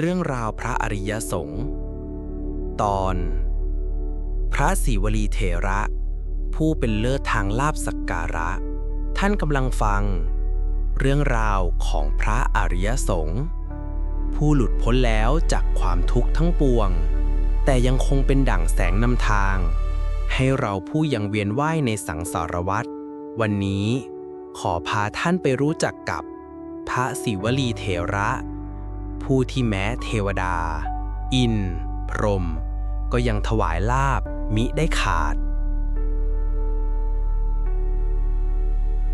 เรื่องราวพระอริยสงฆ์ตอน พระศิวลีเถระ ผู้เป็นเลิศทางลาบสักการะ ท่านกำลังฟัง เรื่องราวของพระอริยสงฆ์ผู้หลุดพ้นแล้วจากความทุกข์ทั้งปวง แต่ยังคงเป็นดั่งแสงนำทาง ให้เราผู้ยังเวียนว่ายในสังสารวัฏวันนี้ขอพาท่านไปรู้จักกับ พระศิวลีเถระ ผู้ที่แม้เทวดา อิน พรหมก็ยังถวายลาบมิได้ขาด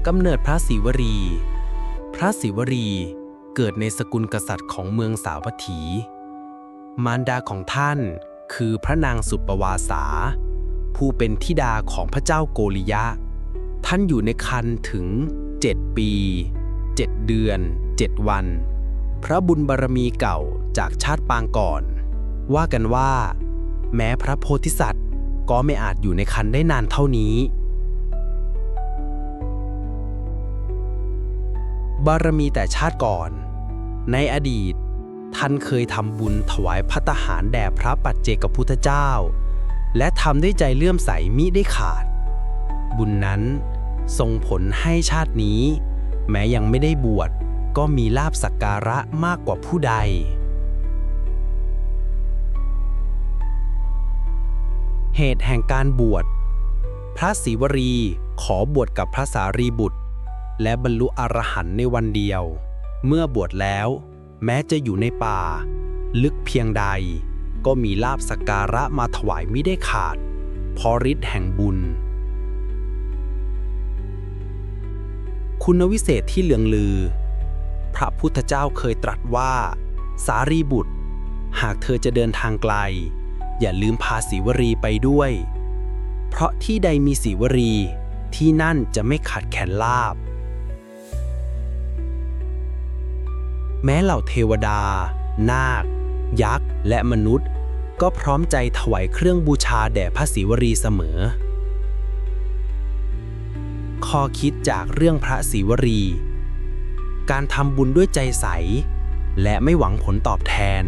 กำเนิดพระศิวรี พระศิวรีเกิดในสกุลกษัตริย์ของเมืองสาวัตถี มารดาของท่านคือพระนางสุปวาสา ผู้เป็นธิดาของพระเจ้าโกริยะ ท่านอยู่ในคันถึง 7 ปี 7 เดือน 7 วัน พระบุญบารมีเก่าจากชาติปางก่อน ว่ากันว่า แม้พระโพธิสัตว์ ก็ไม่อาจอยู่ในคันได้นานเท่านี้ บารมีแต่ชาติก่อน ในอดีต ท่านเคยทำบุญถวายพัตตาหารแด่พระปัจเจกพุทธเจ้า และทำด้วยใจเลื่อมใสมิได้ขาด บุญนั้นส่งผลให้ชาตินี้ แม้ยังไม่ได้บวช ก็มีลาบสักการะมากกว่าผู้ใด เหตุแห่งการบวช พระศิวรีขอบวชกับพระสารีบุตร และบรรลุอรหันต์ในวันเดียว เมื่อบวชแล้ว แม้จะอยู่ในป่า ลึกเพียงใด ก็มีลาบสักการะมาถวายไม่ได้ขาดเพอฤทธิ์แห่งบุญคุณวิเศษที่เหลืองลือ พระพุทธเจ้าเคยตรัสว่า สารีบุตร หากเธอจะเดินทางไกล อย่าลืมพาสีวรีไปด้วย เพราะที่ใดมีสีวรีที่นั่นจะไม่ขาดแคลนลาบ แม้เหล่าเทวดา นาค ยักษ์ และมนุษย์ ก็พร้อมใจถวายเครื่องบูชาแด่พระศิวรีเสมอ ข้อคิดจากเรื่องพระศิวรี การทำบุญด้วยใจใส และไม่หวังผลตอบแทน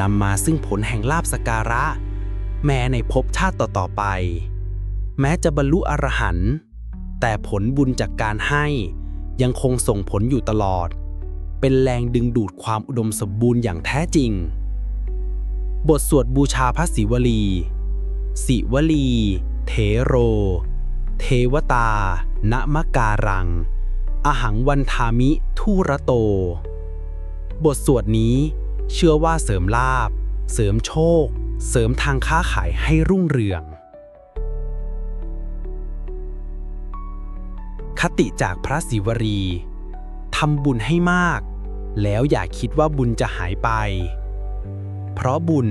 นำมาซึ่งผลแห่งลาบสการะ แม้ในภพชาติต่อๆไป แม้จะบรรลุอรหันต์แต่ผลบุญจากการให้ยังคงส่งผลอยู่ตลอด เป็นแรงดึงดูดความอุดมสมบูรณ์อย่างแท้จริง บทสวดบูชาพระศิวลี ศิวลี เทโร เทวตา ณมการัง อหังวันทามิทุระโต บทสวดนี้เชื่อว่าเสริมลาบ เสริมโชค เสริมทางค้าขายให้รุ่งเรือง คติจากพระศิวรีทำบุญให้มาก แล้วอย่าคิดว่าบุญจะหายไป เพราะบุญ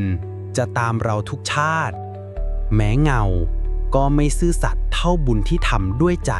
จะตามเราทุกชาติ แม้เงาก็ไม่ซื่อสัตย์เท่าบุญที่ทำด้วยใจ